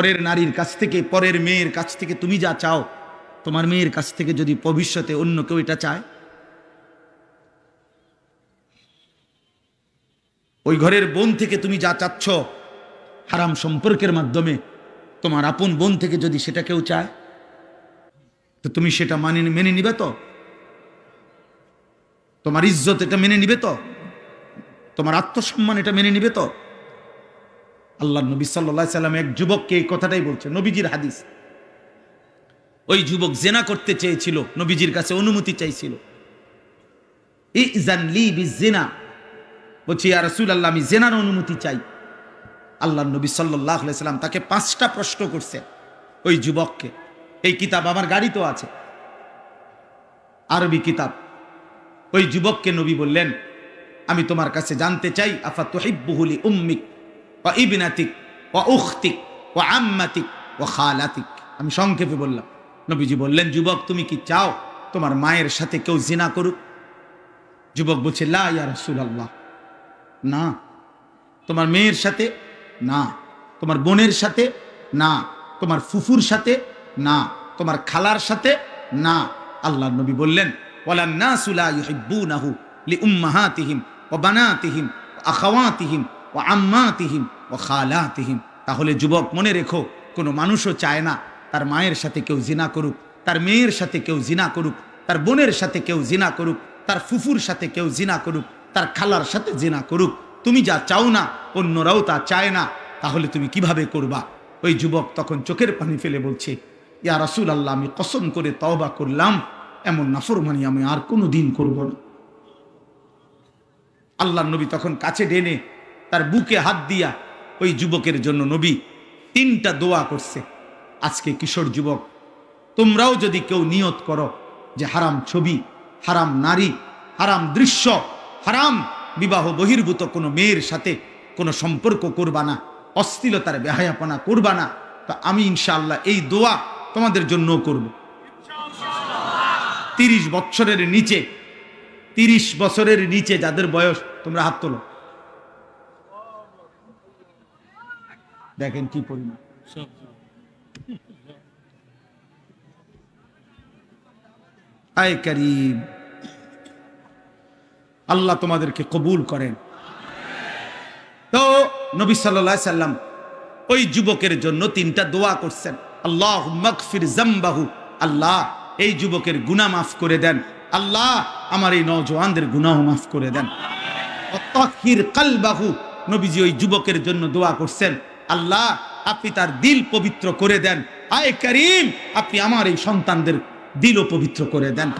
পরের নারীর কাছ থেকে, পরের মেয়ের কাছ থেকে তুমি যা চাও, তোমার মেয়ের কাছ থেকে যদি ভবিষ্যতে অন্য কেউ এটা চায়? ওই ঘরের বোন থেকে তুমি যা চাচ্ছ, হারাম সম্পর্কের মাধ্যমে, তোমার আপন বোন থেকে যদি সেটা কেউ চায়? তো তুমি সেটা মানে মেনে নিবে তো? তোমার ইজ্জত এটা মেনে নিবে তো? তোমার আত্মসম্মান এটা মেনে নিবে তো? আল্লাহ নবী সাল্লা সাল্লাম এক যুবককে এই কথাটাই বলছে নবীজির হাদিস। ওই যুবক জেনা করতে চেয়েছিল, নবীজির কাছে অনুমতি চাইছিল। জেনা বলছি আর রসুল আল্লাহ আমি জেনার অনুমতি চাই। আল্লাহ নবী সাল্লাহ সাল্লাম তাকে পাঁচটা প্রশ্ন করছে ওই যুবককে। এই কিতাব আমার গাড়িতেও আছে। আরবি কিতাব। ওই যুবককে নবী বললেন, আমি তোমার কাছে জানতে চাই, আফা তোহিব্বুহুলি উম্মিক? ও ইবনাতিক ও উখতিক ও আম্মাতিক ও খালাতিক। আমি সংক্ষেপে বললাম, নবীজি বললেন, যুবক, তুমি কি চাও তোমার মায়ের সাথে কেউ জিনা করুক? যুবক বলছে, লা রাসূলুল্লাহ। না। তোমার মেয়ের সাথে? না। তোমার বোনের সাথে? না। তোমার ফুফুর সাথে? না। তোমার খালার সাথে? না। আল্লাহ নবী বললেন ওয়ালা নাসু লা ইউহিব্বুনাহু লিউম্মাহাতিহিম ওয়া বানাতিহিম ওয়া আখাওয়াতিহিম। ওয়া আম্মাতিহিম ওয়া খালাতিহিম। তাহলে যুবক, মনে রেখো, কোনো মানুষও চায় না তার মায়ের সাথে কেউ জিনা করুক, তার মেয়ের সাথে কেউ জিনা করুক, তার বোনের সাথে কেউ জিনা করুক, তার ফুফুর সাথে কেউ জিনা করুক, তার খালার সাথে জিনা করুক। তুমি যা চাও না, অন্যরাও তা চায় না, তাহলে তুমি কীভাবে করবা? ওই যুবক তখন চোখের পানি ফেলে বলছে, ইয়া রাসুল আল্লাহ আমি কসম করে তওবা করলাম, এমন নাফরমানি আমি আর কোনো দিন করব না। আল্লাহ নবী তখন কাছে ডেনে তার বুকে হাত দিয়া ওই যুবকের জন্য নবী তিনটা দোয়া করছে। আজকে কিশোর যুবক, তোমরাও যদি কেউ নিয়ত করো যে হারাম ছবি, হারাম নারী, হারাম দৃশ্য, হারাম বিবাহ বহির্ভূত কোনো মেয়ের সাথে কোনো সম্পর্ক করবা না অস্থিলতার বেহায়াপনা করবা না, তো আমি ইনশাআল্লাহ এই দোয়া তোমাদের জন্য করব। তিরিশ বছরের নিচে, তিরিশ বছরের নিচে যাদের বয়স তোমরা হাত তোলো। দেখেন কি পরিমাণ। আয় করিম আল্লাহ তোমাদেরকে কবুল করেন। তো নবী সাল্লাহ সাল্লাম ওই যুবকের জন্য তিনটা দোয়া করছেন। আল্লাহ মকফির জম্বাহু আল্লাহ এই যুবকের গুনাহ মাফ করে দেন। আল্লাহ আমার এই নওজওয়ানদের গুনাহ মাফ করে দেন। অতহির কালবাহু নবীজি ওই যুবকের জন্য দোয়া করছেন। আল্লাহ আপনি তার দিল পবিত্র করে দেন। আয় করিম, আপনি আমার এই সন্তানদের দিলও পবিত্র করে দেন।